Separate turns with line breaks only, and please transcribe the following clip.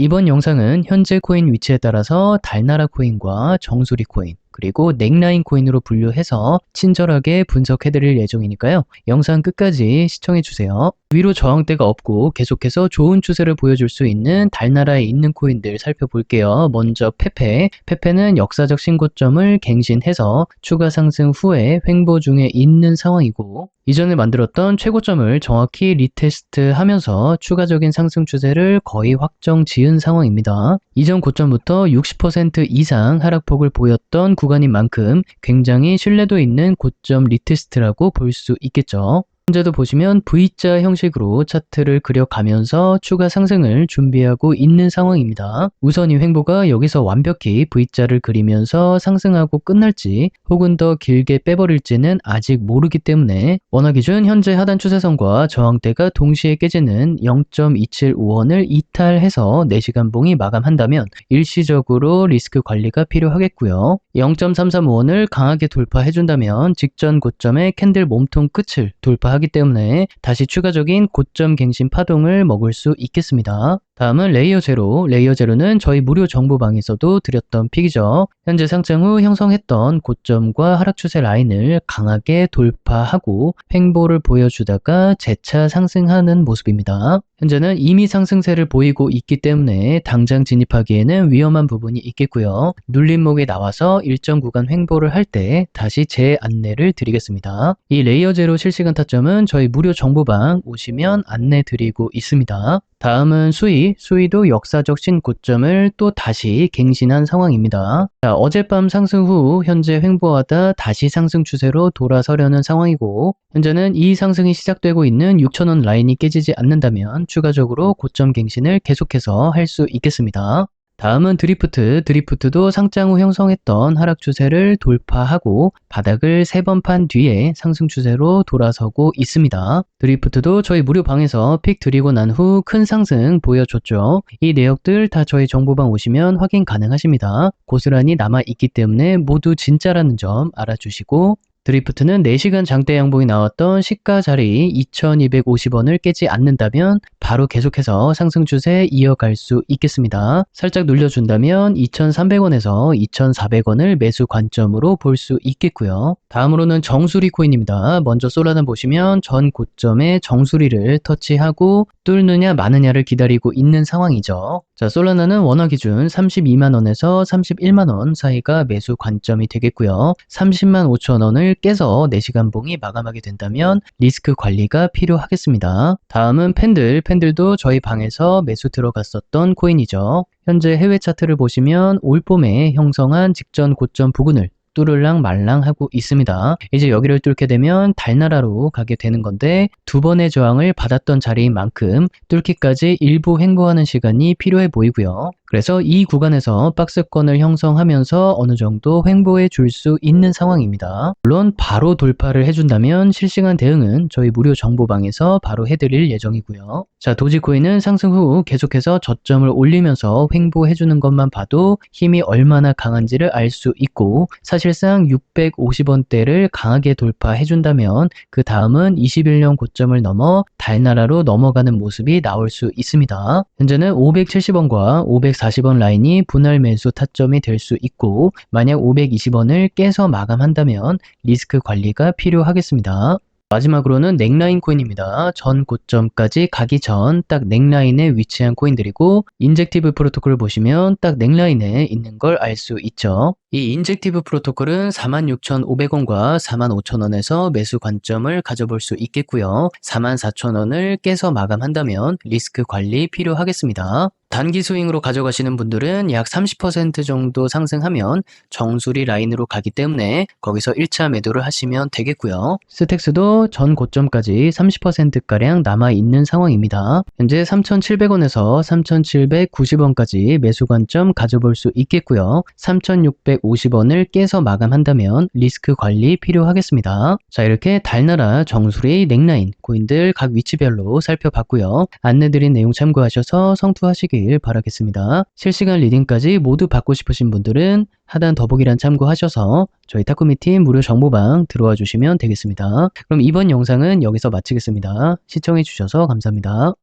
이번 영상은 현재 코인 위치에 따라서 달나라 코인과 정수리 코인, 그리고 넥라인 코인으로 분류해서 친절하게 분석해드릴 예정이니까요. 영상 끝까지 시청해주세요. 위로 저항대가 없고 계속해서 좋은 추세를 보여줄 수 있는 달나라에 있는 코인들 살펴볼게요. 먼저 페페. 페페는 역사적 신고점을 갱신해서 추가 상승 후에 횡보 중에 있는 상황이고 이전에 만들었던 최고점을 정확히 리테스트 하면서 추가적인 상승 추세를 거의 확정 지은 상황입니다. 이전 고점부터 60% 이상 하락폭을 보였던 구 간인 만큼 굉장히 신뢰도 있는 고점 리테스트라고 볼 수 있겠죠. 현재도 보시면 V자 형식으로 차트를 그려가면서 추가 상승을 준비하고 있는 상황입니다. 우선 이 횡보가 여기서 완벽히 V자를 그리면서 상승하고 끝날지 혹은 더 길게 빼버릴지는 아직 모르기 때문에 원화 기준 현재 하단 추세선과 저항대가 동시에 깨지는 0.275원을 이탈해서 4시간 봉이 마감한다면 일시적으로 리스크 관리가 필요하겠고요. 0.335원을 강하게 돌파해준다면 직전 고점의 캔들 몸통 끝을 돌파하기 하기 때문에 다시 추가적인 고점 갱신 파동을 먹을 수 있겠습니다. 다음은 레이어 제로. 레이어 제로는 저희 무료 정보방에서도 드렸던 픽이죠. 현재 상장 후 형성했던 고점과 하락 추세 라인을 강하게 돌파하고 횡보를 보여주다가 재차 상승하는 모습입니다. 현재는 이미 상승세를 보이고 있기 때문에 당장 진입하기에는 위험한 부분이 있겠고요. 눌림목에 나와서 일정 구간 횡보를 할 때 다시 재 안내를 드리겠습니다. 이 레이어 제로 실시간 타점은 저희 무료 정보방 오시면 안내 드리고 있습니다. 다음은 수 위. 수위도 역사적 신고점을 또 다시 갱신한 상황입니다. 자, 어젯밤 상승 후 현재 횡보하다 다시 상승 추세로 돌아서려는 상황이고 현재는 이 상승이 시작되고 있는 6천원 라인이 깨지지 않는다면 추가적으로 고점 갱신을 계속해서 할 수 있겠습니다. 다음은 드리프트. 드리프트도 상장 후 형성했던 하락 추세를 돌파하고 바닥을 세 번 판 뒤에 상승 추세로 돌아서고 있습니다. 드리프트도 저희 무료 방에서 픽 드리고 난 후 큰 상승 보여줬죠. 이 내역들 다 저희 정보방 오시면 확인 가능하십니다. 고스란히 남아 있기 때문에 모두 진짜라는 점 알아주시고 드리프트는 4시간 장대 양봉이 나왔던 시가 자리 2250원을 깨지 않는다면 바로 계속해서 상승 추세 이어갈 수 있겠습니다. 살짝 눌려준다면 2300원에서 2400원을 매수 관점으로 볼 수 있겠고요. 다음으로는 정수리 코인입니다. 먼저 솔라나 보시면 전 고점에 정수리를 터치하고 뚫느냐 마느냐를 기다리고 있는 상황이죠. 자, 솔라나는 원화 기준 32만원에서 31만원 사이가 매수 관점이 되겠고요. 30만 5천원을 깨서 4시간 봉이 마감하게 된다면 리스크 관리가 필요하겠습니다. 다음은 팬들. 팬들도 저희 방에서 매수 들어갔었던 코인이죠. 현재 해외 차트를 보시면 올 봄에 형성한 직전 고점 부근을 뚫을랑 말랑 하고 있습니다. 이제 여기를 뚫게 되면 달나라로 가게 되는 건데 두 번의 저항을 받았던 자리인 만큼 뚫기까지 일부 횡보하는 시간이 필요해 보이고요. 그래서 이 구간에서 박스권을 형성하면서 어느 정도 횡보해 줄 수 있는 상황입니다. 물론 바로 돌파를 해준다면 실시간 대응은 저희 무료 정보방에서 바로 해드릴 예정이고요. 자, 도지코인은 상승 후 계속해서 저점을 올리면서 횡보해주는 것만 봐도 힘이 얼마나 강한지를 알 수 있고 사실상 650원대를 강하게 돌파해준다면 그 다음은 21년 고점 을 넘어 달나라로 넘어가는 모습이 나올 수 있습니다. 현재는 570원과 500 540원 라인이 분할 매수 타점이 될 수 있고 만약 520원을 깨서 마감한다면 리스크 관리가 필요하겠습니다. 마지막으로는 넥라인 코인입니다. 전 고점까지 가기 전 딱 넥라인에 위치한 코인들이고 인젝티브 프로토콜을 보시면 딱 넥라인에 있는 걸 알 수 있죠. 이 인젝티브 프로토콜은 46,500원과 45,000원에서 매수 관점을 가져볼 수 있겠고요. 44,000원을 깨서 마감한다면 리스크 관리 필요하겠습니다. 단기 스윙으로 가져가시는 분들은 약 30% 정도 상승하면 정수리 라인으로 가기 때문에 거기서 1차 매도를 하시면 되겠고요. 스택스도 전 고점까지 30%가량 남아있는 상황입니다. 현재 3,700원에서 3,790원까지 매수 관점 가져볼 수 있겠고요. 3,650원을 깨서 마감한다면 리스크 관리 필요하겠습니다. 자 이렇게 달나라, 정수리, 넥라인, 코인들 각 위치별로 살펴봤고요. 안내드린 내용 참고하셔서 성투하시기 하시길 바라겠습니다. 실시간 리딩까지 모두 받고 싶으신 분들은 하단 더보기란 참고하셔서 저희 타코미팀 무료 정보방 들어와 주시면 되겠습니다. 그럼 이번 영상은 여기서 마치겠습니다. 시청해 주셔서 감사합니다.